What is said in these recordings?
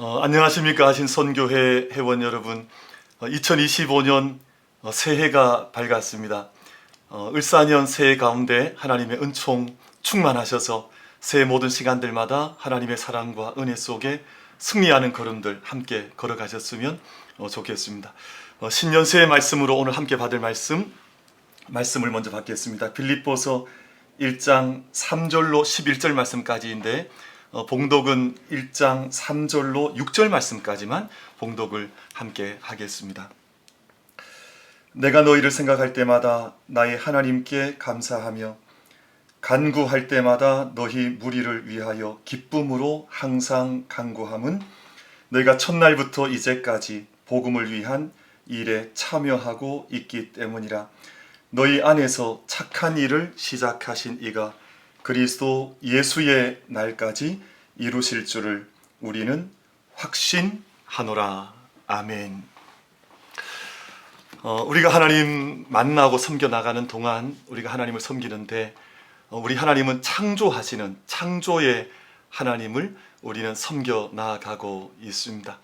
어, 안녕하십니까 하신 선교회 회원 여러분. 어, 2025년 어, 새해가 밝았습니다. 어, 을사년 새해 가운데 하나님의 은총 충만하셔서 새해 모든 시간들마다 하나님의 사랑과 은혜 속에 승리하는 걸음들 함께 걸어가셨으면 어, 좋겠습니다. 어, 신년 새해 말씀으로 오늘 함께 받을 말씀 말씀을 먼저 받겠습니다. 빌립보서 1장 3절로 11절 말씀까지인데 어, 봉독은 1장 3절로 6절 말씀까지만 봉독을 함께 하겠습니다. 내가 너희를 생각할 때마다 나의 하나님께 감사하며 간구할 때마다 너희 무리를 위하여 기쁨으로 항상 간구함은 너희가 첫날부터 이제까지 복음을 위한 일에 참여하고 있기 때문이라 너희 안에서 착한 일을 시작하신 이가 그리스도 예수의 날까지 이루실 줄을 우리는 확신하노라. 아멘. 어, 우리가 하나님 만나고 섬겨 나가는 동안 우리가 하나님을 섬기는데 어, 우리 하나님은 창조하시는 창조의 하나님을 우리는 섬겨 나가고 있습니다.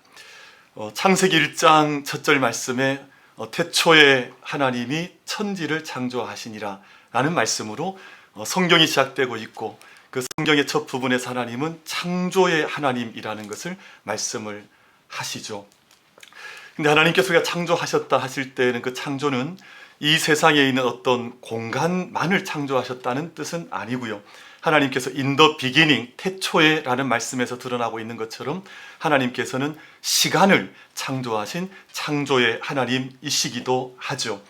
어, 창세기 1장 첫절 말씀에 어, 태초에 하나님이 천지를 창조하시니라 라는 말씀으로 어, 성경이 시작되고 있고 그 성경의 첫 부분에서 하나님은 창조의 하나님이라는 것을 말씀을 하시죠. 근데 하나님께서 창조하셨다 하실 때는 그 창조는 이 세상에 있는 어떤 공간만을 창조하셨다는 뜻은 아니고요. 하나님께서 the beginning, 태초에라는 말씀에서 드러나고 있는 것처럼 하나님께서는 시간을 창조하신 창조의 하나님이시기도 하죠.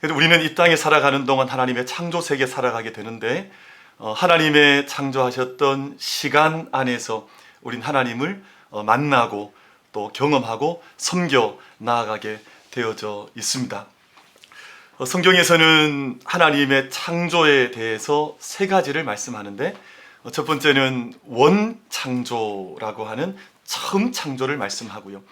그래서 우리는 이 땅에 살아가는 동안 하나님의 창조 세계 살아가게 되는데 어, 하나님의 창조하셨던 시간 안에서 우린 하나님을 어, 만나고 또 경험하고 섬겨 나아가게 되어져 있습니다. 어, 성경에서는 하나님의 창조에 대해서 세 가지를 말씀하는데 어, 첫 번째는 원창조라고 하는 처음 창조를 말씀하고요.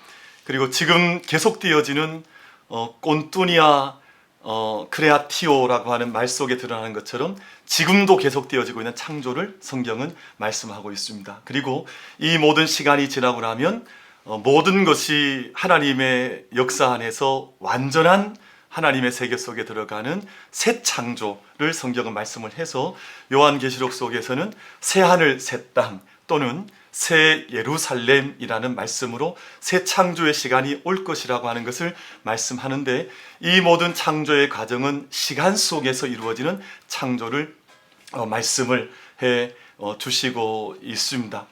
그리고 지금 계속되어지는 어, 꼰뚜니아 어, 크레아티오라고 하는 말 속에 드러나는 것처럼 지금도 계속되어지고 있는 창조를 성경은 말씀하고 있습니다. 그리고 이 모든 시간이 지나고 나면 어, 모든 것이 하나님의 역사 안에서 완전한 하나님의 세계 속에 들어가는 새 창조를 성경은 말씀을 해서 요한계시록 속에서는 새 하늘 새 땅 또는 새 예루살렘이라는 말씀으로 새 창조의 시간이 올 것이라고 하는 것을 말씀하는데 이 모든 창조의 과정은 시간 속에서 이루어지는 창조를 어, 말씀을 해 어, 주시고 있습니다.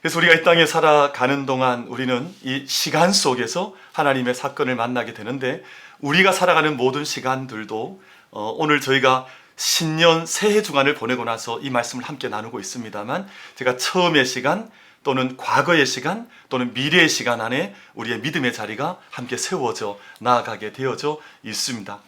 그래서 우리가 이 땅에 살아가는 동안 우리는 이 시간 속에서 하나님의 사건을 만나게 되는데 우리가 살아가는 모든 시간들도 어, 오늘 저희가 신년 새해 주간을 보내고 나서 이 말씀을 함께 나누고 있습니다만 제가 처음의 시간 또는 과거의 시간 또는 미래의 시간 안에 우리의 믿음의 자리가 함께 세워져 나아가게 되어져 있습니다.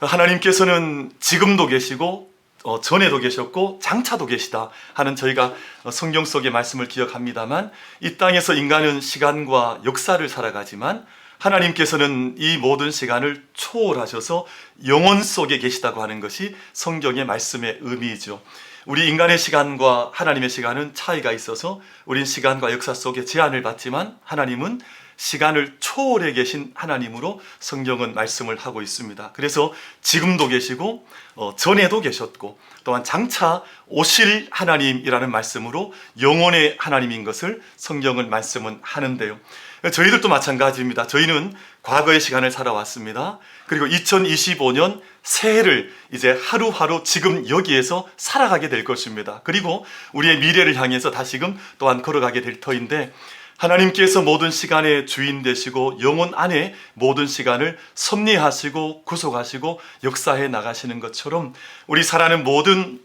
하나님께서는 지금도 계시고 어, 전에도 계셨고 장차도 계시다 하는 저희가 어, 성경 속의 말씀을 기억합니다만 이 땅에서 인간은 시간과 역사를 살아가지만 하나님께서는 이 모든 시간을 초월하셔서 영원 속에 계시다고 하는 것이 성경의 말씀의 의미이죠. 우리 인간의 시간과 하나님의 시간은 차이가 있어서 우린 시간과 역사 속에 제한을 받지만 하나님은 시간을 초월해 계신 하나님으로 성경은 말씀을 하고 있습니다. 그래서 지금도 계시고 어, 전에도 계셨고 또한 장차 오실 하나님이라는 말씀으로 영원의 하나님인 것을 성경은 말씀은 하는데요. 저희들도 마찬가지입니다. 저희는 과거의 시간을 살아왔습니다. 그리고 2025년 새해를 이제 하루하루 지금 여기에서 살아가게 될 것입니다. 그리고 우리의 미래를 향해서 다시금 또한 걸어가게 될 터인데 하나님께서 모든 시간의 주인 되시고 영혼 안에 모든 시간을 섭리하시고 구속하시고 역사해 나가시는 것처럼 우리 살아는 모든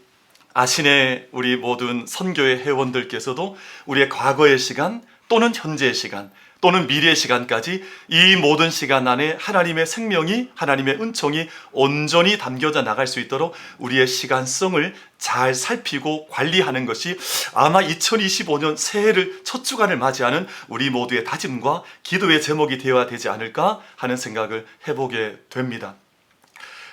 아신의 우리 모든 선교의 회원들께서도 우리의 과거의 시간 또는 현재의 시간 또는 미래의 시간까지 이 모든 시간 안에 하나님의 생명이 하나님의 은총이 온전히 담겨져 나갈 수 있도록 우리의 시간성을 잘 살피고 관리하는 것이 아마 2025년 새해를 첫 주간을 맞이하는 우리 모두의 다짐과 기도의 제목이 되어야 되지 않을까 하는 생각을 해보게 됩니다.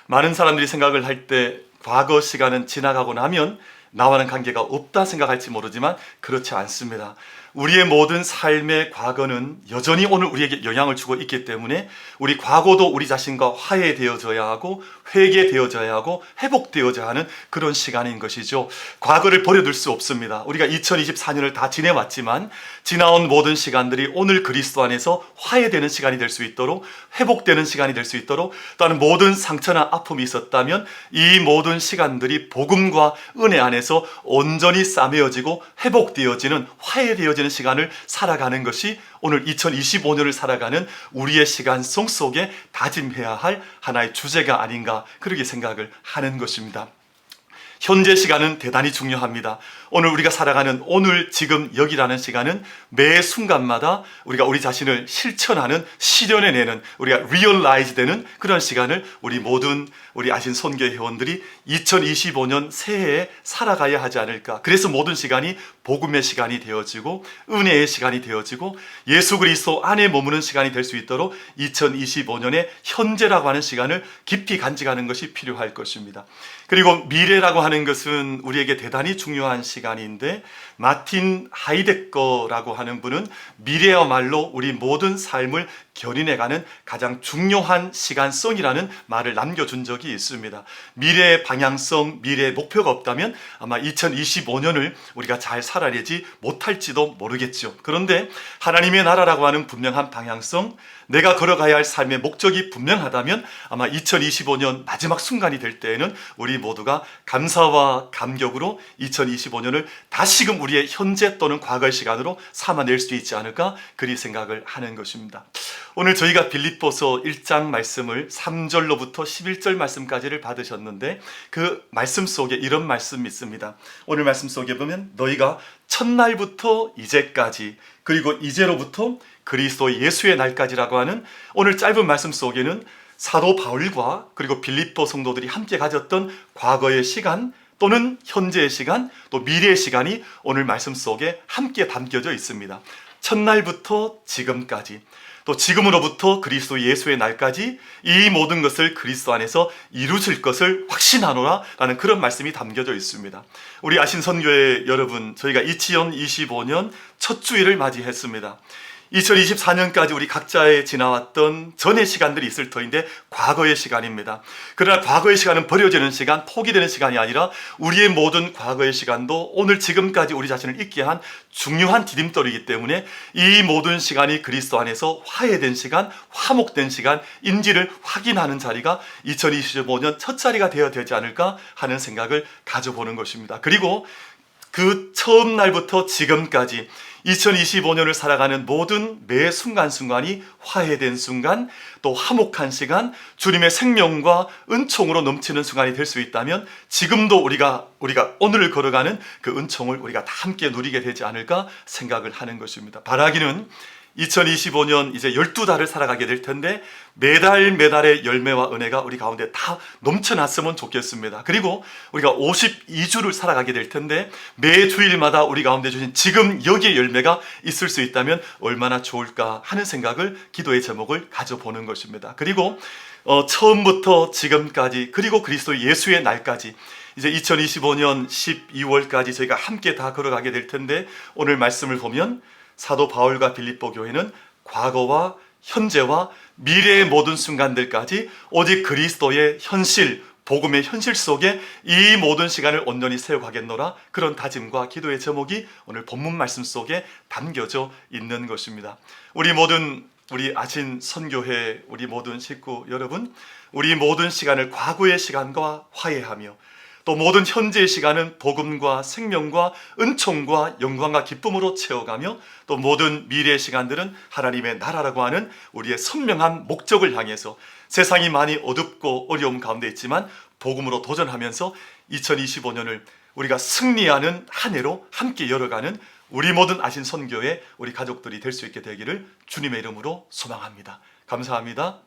많은 사람들이 생각을 할 때 과거 시간은 지나가고 나면 나와는 관계가 없다 생각할지 모르지만 그렇지 않습니다. 우리의 모든 삶의 과거는 여전히 오늘 우리에게 영향을 주고 있기 때문에 우리 과거도 우리 자신과 화해되어져야 하고 회개되어져야 하고 회복되어져야 하는 그런 시간인 것이죠. 과거를 버려둘 수 없습니다. 우리가 2024년을 다 지내왔지만 지나온 모든 시간들이 오늘 그리스도 안에서 화해되는 시간이 될 수 있도록 회복되는 시간이 될 수 있도록 또한 모든 상처나 아픔이 있었다면 이 모든 시간들이 복음과 은혜 안에서 온전히 싸매어지고 회복되어지는 화해되어지는 시간을 살아가는 것이 오늘 2025년을 살아가는 우리의 시간성 속에 다짐해야 할 하나의 주제가 아닌가 그렇게 생각을 하는 것입니다. 현재 시간은 대단히 중요합니다. 오늘 우리가 살아가는 오늘 지금 여기라는 시간은 매 순간마다 우리가 우리 자신을 실천하는 실현해 내는 우리가 리얼라이즈 되는 그런 시간을 우리 모든 우리 아신 선교 회원들이 2025년 새해에 살아가야 하지 않을까. 그래서 모든 시간이 복음의 시간이 되어지고 은혜의 시간이 되어지고 예수 그리스도 안에 머무는 시간이 될 수 있도록 2025년의 현재라고 하는 시간을 깊이 간직하는 것이 필요할 것입니다. 그리고 미래라고 하는 것은 우리에게 대단히 중요한 시간 인데 마틴 하이데거라고 하는 분은 미래야말로 우리 모든 삶을 견인해가는 가장 중요한 시간성이라는 말을 남겨준 적이 있습니다. 미래의 방향성, 미래의 목표가 없다면 아마 2025년을 우리가 잘 살아내지 못할지도 모르겠죠. 그런데 하나님의 나라라고 하는 분명한 방향성, 내가 걸어가야 할 삶의 목적이 분명하다면 아마 2025년 마지막 순간이 될 때에는 우리 모두가 감사와 감격으로 2025년을 다시금 우리의 현재 또는 과거의 시간으로 삼아낼 수 있지 않을까 그리 생각을 하는 것입니다. 오늘 저희가 빌립보서 1장 말씀을 3절로부터 11절 말씀까지를 받으셨는데 그 말씀 속에 이런 말씀이 있습니다. 오늘 말씀 속에 보면 너희가 첫날부터 이제까지 그리고 이제로부터 그리스도 예수의 날까지라고 하는 오늘 짧은 말씀 속에는 사도 바울과 그리고 빌립보 성도들이 함께 가졌던 과거의 시간 또는 현재의 시간 또 미래의 시간이 오늘 말씀 속에 함께 담겨져 있습니다. 첫날부터 지금까지 또 지금으로부터 그리스도 예수의 날까지 이 모든 것을 그리스도 안에서 이루실 것을 확신하노라 라는 그런 말씀이 담겨져 있습니다. 우리 아신 선교회 여러분, 저희가 2025년 첫 주일을 맞이했습니다. 2024년까지 우리 각자의 지나왔던 전의 시간들이 있을 터인데 과거의 시간입니다. 그러나 과거의 시간은 버려지는 시간, 포기되는 시간이 아니라 우리의 모든 과거의 시간도 오늘 지금까지 우리 자신을 있게 한 중요한 디딤돌이기 때문에 이 모든 시간이 그리스도 안에서 화해된 시간, 화목된 시간, 인지를 확인하는 자리가 2025년 첫 자리가 되어야 되지 않을까 하는 생각을 가져보는 것입니다. 그리고 그 처음 날부터 지금까지 2025년을 살아가는 모든 매 순간순간이 화해된 순간, 또 화목한 시간, 주님의 생명과 은총으로 넘치는 순간이 될 수 있다면 지금도 우리가 우리가 오늘을 걸어가는 그 은총을 우리가 다 함께 누리게 되지 않을까 생각을 하는 것입니다. 바라기는 2025년 이제 12달을 살아가게 될 텐데 매달 매달의 열매와 은혜가 우리 가운데 다 넘쳐났으면 좋겠습니다. 그리고 우리가 52주를 살아가게 될 텐데 매 주일마다 우리 가운데 주신 지금 여기에 열매가 있을 수 있다면 얼마나 좋을까 하는 생각을 기도의 제목을 가져보는 것입니다. 그리고 어, 처음부터 지금까지 그리고 그리스도 예수의 날까지 이제 2025년 12월까지 저희가 함께 다 걸어가게 될 텐데 오늘 말씀을 보면 사도 바울과 빌립보 교회는 과거와 현재와 미래의 모든 순간들까지 오직 그리스도의 현실, 복음의 현실 속에 이 모든 시간을 온전히 세워가겠노라 그런 다짐과 기도의 제목이 오늘 본문 말씀 속에 담겨져 있는 것입니다. 우리 모든 우리 아신 선교회 우리 모든 식구 여러분 우리 모든 시간을 과거의 시간과 화해하며 또 모든 현재의 시간은 복음과 생명과 은총과 영광과 기쁨으로 채워가며 또 모든 미래의 시간들은 하나님의 나라라고 하는 우리의 선명한 목적을 향해서 세상이 많이 어둡고 어려움 가운데 있지만 복음으로 도전하면서 2025년을 우리가 승리하는 한 해로 함께 열어가는 우리 모든 아신 선교의 우리 가족들이 될 수 있게 되기를 주님의 이름으로 소망합니다. 감사합니다.